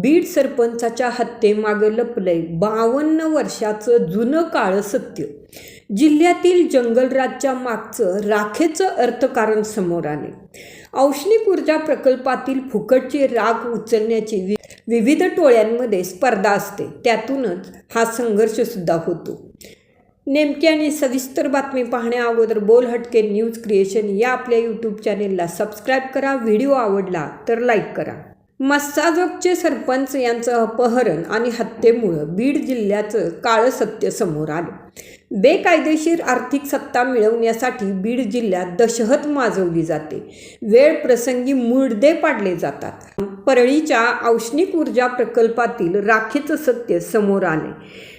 बीड सरपंचाच्या हत्येमागं लपलंय बावन्न वर्षाचं जुनं काळं सत्य. जिल्ह्यातील जंगलराजच्या मागचं राखेचं अर्थकारण समोर आले औष्णिक ऊर्जा प्रकल्पातील फुकटची राख उचलण्याची वि विविध टोळ्यांमध्ये स्पर्धा असते. त्यातूनच हा संघर्षसुद्धा होतो. नेमकी आणि सविस्तर बातमी पाहण्या अगोदर बोल हटके न्यूज क्रिएशन या आपल्या यूट्यूब चॅनेलला सबस्क्राईब करा. व्हिडिओ आवडला तर लाईक करा. मस्साजोगचे सरपंच यांचं अपहरण आणि हत्येमुळं बीड जिल्ह्याचं काळं सत्य समोर आलं. बेकायदेशीर आर्थिक सत्ता मिळवण्यासाठी बीड जिल्ह्यात दशहत माजवली जाते. वेळ प्रसंगी मुर्दे पाडले जातात. परळीच्या औष्णिक ऊर्जा प्रकल्पातील राखेचं सत्य समोर आले.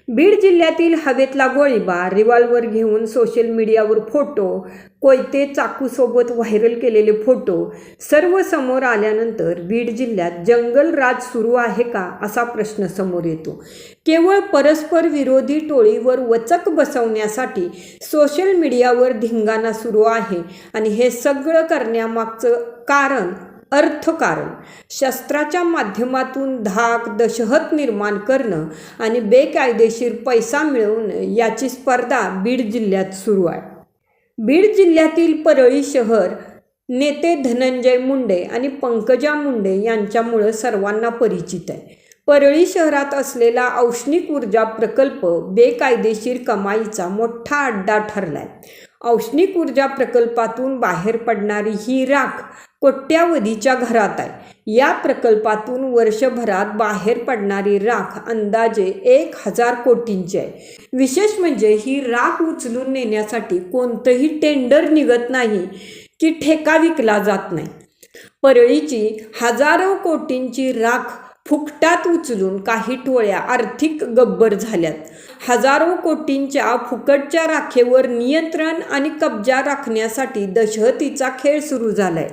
बीड जिल्ह्यातील हवेतला गोळीबार रिव्हॉल्वर घेऊन सोशल मीडियावर फोटो कोयते चाकूसोबत व्हायरल केलेले फोटो सर्व समोर आल्यानंतर बीड जिल्ह्यात जंगल राज सुरू आहे का असा प्रश्न समोर येतो. केवळ परस्पर विरोधी टोळीवर वचक बसवण्यासाठी सोशल मीडियावर धिंगाणा सुरू आहे. आणि हे सगळं करण्यामागचं कारण अर्थकारण शस्त्राच्या माध्यमातून धाक दशहत निर्माण करणं आणि बेकायदेशीर पैसा मिळवणं याची स्पर्धा बीड जिल्ह्यात सुरू आहे. बीड जिल्ह्यातील परळी शहर नेते धनंजय मुंडे आणि पंकजा मुंडे यांच्यामुळं सर्वांना परिचित आहे. परळी शहरात असलेला औष्णिक ऊर्जा प्रकल्प बेकायदेशीर कमाईचा मोठा अड्डा ठरलाय. औष्णिक ऊर्जा प्रकल्पातून बाहेर पडणारी ही राख कोट्यावधीच्या घरात आहे. या प्रकल्पातून वर्षभरात बाहेर पडणारी राख अंदाजे एक हजार कोटींची आहे. विशेष म्हणजे ही राख उचलून नेण्यासाठी कोणतंही टेंडर निघत नाही की ठेका विकला जात नाही. परळीची हजारो कोटींची राख फुकटात उचलून काही टोळ्या आर्थिक गब्बर झाल्यात. हजारो कोटींच्या फुकटच्या राखेवर नियंत्रण आणि कब्जा राखण्यासाठी दशहतीचा खेळ सुरू झालाय.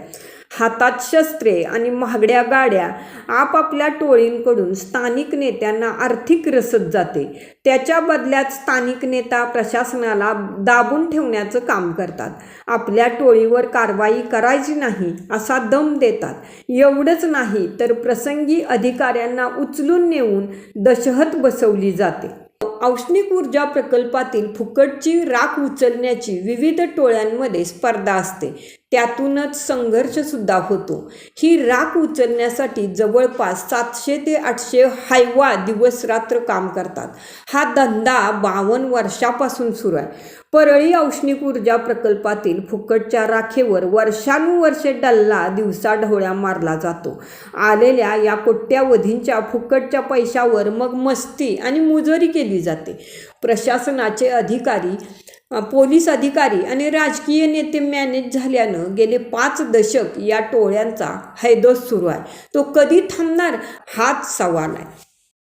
हातात शस्त्रे आणि महागड्या गाड्या आपापल्या टोळींकडून स्थानिक नेत्यांना आर्थिक रसद जाते. त्याच्या बदल्यात स्थानिक नेता प्रशासनाला दाबून ठेवण्याचं काम करतात. आपल्या टोळीवर कारवाई करायची नाही असा दम देतात. एवढंच नाही तर प्रसंगी अधिकाऱ्यांना उचलून नेऊन दशहत बसवली जाते. औष्णिक ऊर्जा प्रकल्पातील फुकटची राख उचलण्याची विविध टोळ्यांमध्ये स्पर्धा असते. त्यातूनच संघर्षसुद्धा होतो. ही राख उचलण्यासाठी जवळपास सातशे ते आठशे हायवा दिवसरात्र काम करतात. हा धंदा बावन्न वर्षापासून सुरू आहे. परळी औष्णिक ऊर्जा प्रकल्पातील फुकटच्या राखेवर वर्षानुवर्षे डल्ला दिवसाढोळ्या मारला जातो. आलेल्या या कोट्यावधींच्या फुकटच्या पैशावर मग मस्ती आणि मुजोरी केली जाते. प्रशासनाचे अधिकारी पोलीस अधिकारी आणि राजकीय नेते मॅनेज झाल्यानं गेले पाच दशक या टोळ्यांचा हैदोस सुरू आहे. तो कधी थांबणार? हाच सवाल आहे.